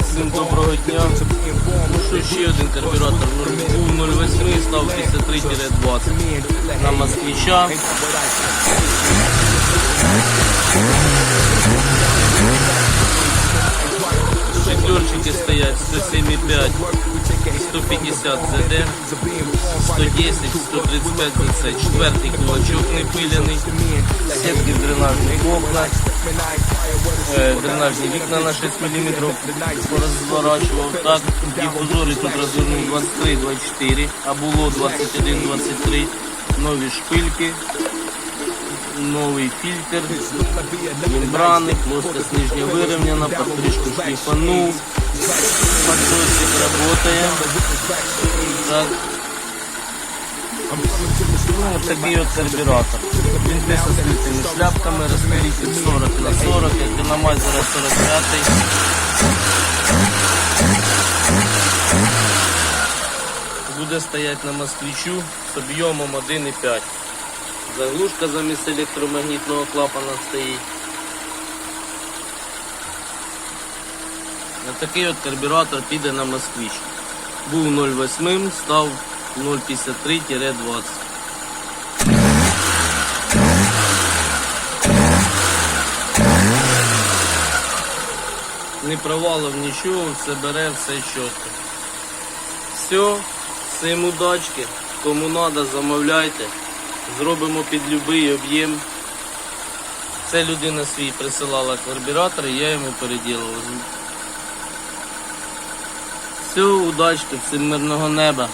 Всім доброго дня. Ну що ще один карбюратор? Був 08, став 53-20 на москвича. Стоять 107,5, 150 ЗД, 110, 135 ЗЦ. Четвертий кулачок не пиляний, сетки в дренажних окна, е, дренажні вікна на 6 мм розворачував. Так, дифузори тут розвернув 23-24, а було 21-23. Нові шпильки, новий фільтр, мембрани, плоскость нижня вирівняна, подпрыжку шліфанув, подсосик работає. Так. Ну, такий от карбюратор. Він пише шляпками, розпилитель 40 на 40, як на 45. Буде стояти на москвичу з об'ємом 1,5. Заглушка замість електромагнітного клапана стоїть. Такий от карбюратор піде на москвич. Був 0,8, став 0,53-20. Не провалив нічого, все бере, все чітко. Все, всім удачки. Кому треба, замовляйте. Зробимо під будь-який об'єм. Це людина свій присилала карбюратор, і я йому переділував. Всього удачки, всім мирного неба.